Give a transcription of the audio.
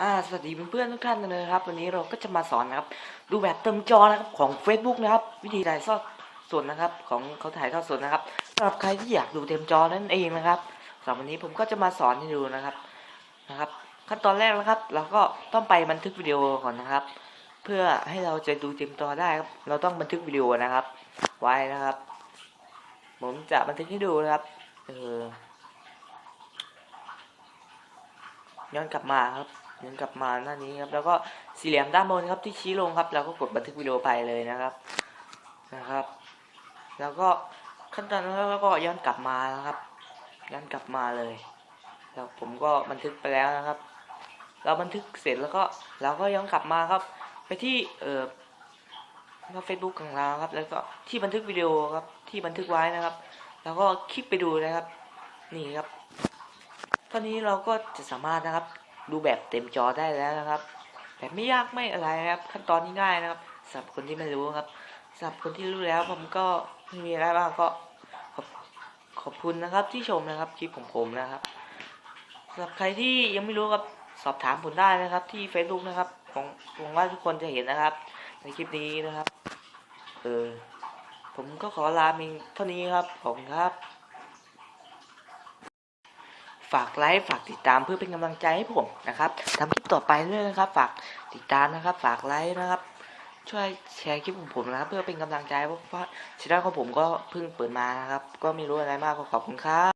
อ่าสวัสดีเพื่อนๆทุกท่านเลยนะครับ วันนี้เราก็จะมาสอนนะครับ ดูแบบเติมจอนะครับของ Facebook นะครับ วิธีถ่ายทอดสดนะครับ ของเขาถ่ายทอดสดนะครับสำหรับใครที่อยากดูเต็มจอนั่นเองนะครับสำหรับวันนี้ผมก็จะมาสอนให้ดูนะครับนะครับ ขั้นตอนแรกนะครับ เราก็ต้องไปบันทึกวิดีโอก่อนนะครับ เพื่อให้เราจะดูเต็มจอได้ครับ เราต้องบันทึกวิดีโอนะครับ ไว้นะครับ ผมจะบันทึกให้ดูนะครับเออย้อนกลับมาครับ ย้อนกลับมาหน้านี้ครับ แล้วก็สี่เหลี่ยมด้านบนครับที่ชี้ลงครับ เราก็กดบันทึกวิดีโอไปเลยนะครับนะครับ แล้วก็ขั้นตอนแล้วก็ย้อนกลับมานะครับ ย้อนกลับมาเลย แล้วผมก็บันทึกไปแล้วนะครับ เราบันทึกเสร็จแล้วก็เราก็ย้อนกลับมาครับ ไปที่เอ่อเฟซบุ๊กของเราครับ แล้วก็ที่บันทึกวิดีโอครับ ที่บันทึกไว้นะครับ แล้วก็คลิกไปดูนะครับ นี่ครับเท่านี้เราก็จะสามารถนะครับ ดูแบบเต็มจอได้แล้วนะครับแบบไม่ยากไม่อะไรนะครับ ขั้นตอนง่ายนะครับสำหรับคนที่ไม่รู้ครับสำหรับคนที่รู้แล้วผมก็ไม่มีอะไรบ้างก็ขอบขอบคุณนะครับที่ชมนะครับคลิปของผมนะครับสำหรับใครที่ยังไม่รู้ครับสอบถามผมได้นะครับ ที่ Facebook นะครับของผมว่าทุกคนจะเห็นนะครับ ในคลิปนี้นะครับเออผมก็ขอลาเพียงเท่านี้ครับ ขอบคุณครับ ฝากไลค์ฝากติดตามเพื่อเป็นกำลังใจให้ผมนะครับทำคลิปต่อไปด้วยนะครับ ฝากติดตามนะครับ ฝากไลค์นะครับ ช่วยแชร์คลิปของผมนะครับ เพื่อเป็นกำลังใจเพราะว่าช่องของผมก็เพิ่งเปิดมานะครับ ก็ไม่รู้อะไรมากก็ขอบคุณครับ